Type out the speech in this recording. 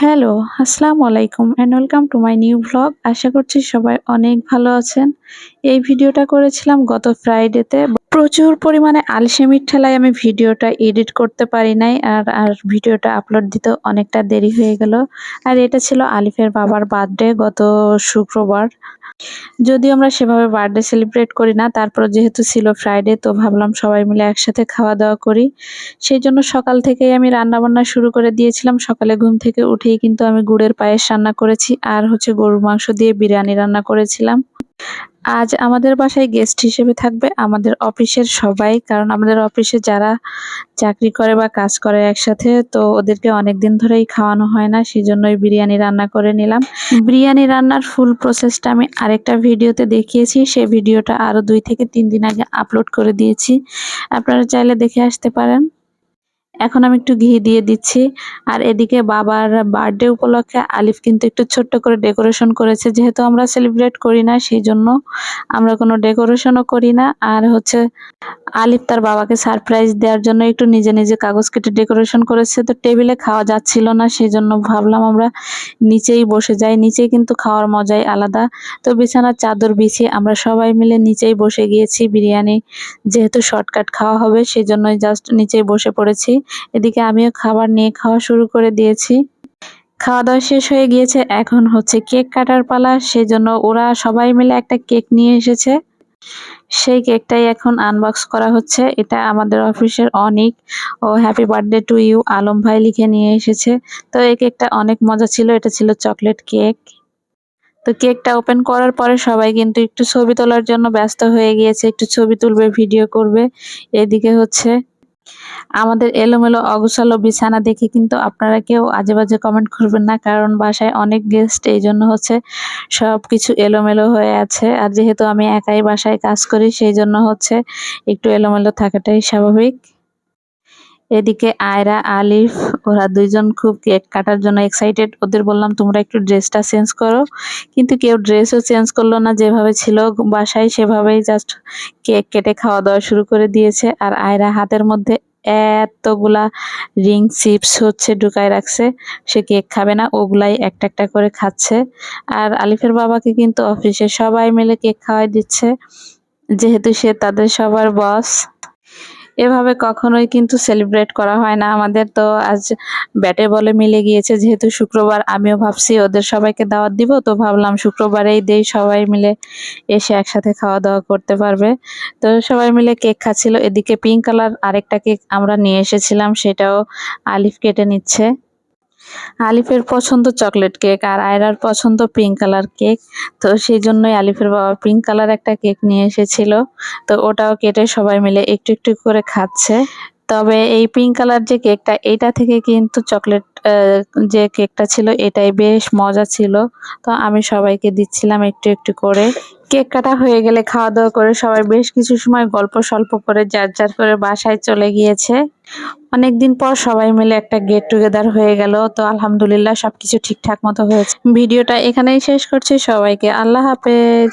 Hello, আসসালামু আলাইকুম and welcome to my new vlog আশা করছি সবাই অনেক ভালো আছেন। এই ভিডিওটা করেছিলাম গত ফ্রাইডেতে প্রচুর পরিমাণে আলসেমির ঠেলায় আমি ভিডিওটা এডিট করতে পারি নাই আর আর ভিডিওটা আপলোড দিতে অনেকটা দেরি হয়ে গেল। আর এটা ছিল আলিফের বাবার বার্থডে গত শুক্রবার। যদিও আমরা সেভাবে বার্থডে সেলিব্রেট করি না তারপর যেহেতু ছিল ফ্রাইডে তো ভাবলাম সবাই মিলে একসাথে খাওয়া দাওয়া করি। সেই জন্য সকাল থেকেই আমি রান্নাবান্না শুরু করে দিয়েছিলাম। সকালে ঘুম থেকে উঠেই কিন্তু আমি গুড়ের পায়েস রান্না করেছি, আর হচ্ছে গরুর মাংস দিয়ে বিরিয়ানি রান্না করেছিলাম। আজ আমাদের বাসায় গেস্ট হিসেবে থাকবে আমাদের অফিসের সবাই কারণ আমাদের অফিসে যারা চাকরি করে বা কাজ করে একসাথে তো ওদেরকে অনেক দিন ধরেই খাওয়ানো হয় না সেই জন্যই বিরিয়ানি রান্না করে নিলাম। বিরিয়ানি রান্নার ফুল প্রসেসটা আমি আরেকটা ভিডিওতে দেখিয়েছি সেই ভিডিওটা আরও দুই থেকে তিন দিন আগে আপলোড করে দিয়েছি। আপনারা চাইলে দেখে আসতে পারেন। এখন আমি একটু ঘি দিয়ে দিচ্ছি। আর এদিকে বাবার বার্থডে উপলক্ষে আলিফ কিন্তু একটু ছোট্ট করে ডেকোরেশন করেছে। যেহেতু আমরা সেলিব্রেট করি না, সেই জন্য আমরা কোনো ডেকোরেশনও করি না। আর হচ্ছে আলিফ তার বাবাকে সারপ্রাইজ দেওয়ার জন্য একটু নিজে নিজে কাগজ কেটে ডেকোরেশন করেছে। তো টেবিলে খাওয়া যাচ্ছিল না সেই জন্য ভাবলাম আমরা নিচেই বসে যাই। নিচেই কিন্তু খাওয়ার মজাই আলাদা। তো বিছানার চাদর বিছিয়ে আমরা সবাই মিলে নিচেই বসে গিয়েছি বিরিয়ানি। যেহেতু শর্টকাট খাওয়া হবে সেই জন্যই জাস্ট নিচেই বসে পড়েছি। এদিকে আমিও খাবার নিয়ে খাওয়া শুরু করে দিয়েছি। খাওয়া দাওয়া শেষ হয়ে গিয়েছে, এখন হচ্ছে কেক কাটার পালা। সেজন্য ওরা সবাই মিলে একটা কেক নিয়ে এসেছে। সেই কেকটাই এখন আনবক্স করা হচ্ছে। এটা আমাদের অফিসের অনেক। ও happy birthday to you Alam ভাই লিখে নিয়ে এসেছে। তো এই কেকটা অনেক মজা ছিল, এটা ছিল চকলেট কেক তো কেকটা ওপেন করার পরে সবাই কিন্তু একটু ছবি তোলার জন্য ব্যস্ত হয়ে গিয়েছে, একটু ছবি তুলবে ভিডিও করবে। এদিকে হচ্ছে আমাদের এলোমেলো, অগোছালো বিছানা দেখে কিন্তু আপনারা কেউ আজে বাজে কমেন্ট করবেন না, কারণ বাসায় অনেক গেস্ট এই জন্য হচ্ছে সব কিছু এলোমেলো হয়ে আছে। আর যেহেতু আমি একাই বাসায় কাজ করি সেই জন্য হচ্ছে একটু এলোমেলো থাকাটাই স্বাভাবিক। এদিকে আয়রা, আলিফ, ওরা দুইজন খুব কেক কাটার জন্য এক্সাইটেড ওদের বললাম, তোমরা একটু ড্রেসটা চেঞ্জ করো। কিন্তু কেউ ড্রেসও চেঞ্জ করল না, যেভাবে ছিল বাসায় সেভাবেই জাস্ট কেক কেটে খাওয়া দাওয়া শুরু করে দিয়েছে। আর আয়রা হাতের মধ্যে এতগুলা রিং চিপস হচ্ছে ঢুকায় রাখছে, সে কেক খাবে না, ওগুলাই একটা একটা করে খাচ্ছে। আর আলিফের বাবাকে কিন্তু অফিসে সবাই মিলে কেক খাওয়াই দিচ্ছে, যেহেতু সে তাদের সবার বস এভাবে কখনোই কিন্তু সেলিব্রেট করা হয় না। আমাদের তো আজ ব্যাটে বলে মিলে গিয়েছে, যেহেতু শুক্রবার আমিও ভাবছি ওদের সবাইকে দাওয়াত দিব, তো ভাবলাম শুক্রবারেই দেই, সবাই মিলে এসে একসাথে খাওয়া দাওয়া করতে পারবে। তো সবাই মিলে কেক খাচ্ছিল। এদিকে পিঙ্ক কালার আরেকটা কেক আমরা নিয়ে এসেছিলাম, সেটাও আলিফ কেটে নিচ্ছে। আলিফের পছন্দ চকলেট কেক আর আয়রার পছন্দ পিঙ্ক কালার কেক। তো সেই জন্যই আলিফের বাবা পিঙ্ক কালার একটা কেক নিয়ে এসেছিল। তো ওটাও কেটে সবাই মিলে একটু একটু করে খাচ্ছে। তবে এই পিঙ্ক কালার যে কেকটা এটা থেকে কিন্তু চকলেট যে কেকটা ছিল, এটাই বেশ মজা ছিল। তো আমি সবাইকে দিচ্ছিলাম একটু একটু করে। কেক কাটা হয়ে গেলে খাওয়া দাওয়া করে সবাই বেশ কিছু সময় গল্প স্বল্প করে, যার যার করে বাসায় চলে গিয়েছে। অনেকদিন পর সবাই মিলে একটা গেট টুগেদার হয়ে গেল। তো আলহামদুলিল্লাহ সবকিছু ঠিকঠাক মতো হয়েছে। ভিডিওটা এখানেই শেষ করছি। সবাইকে আল্লাহ হাফেজ।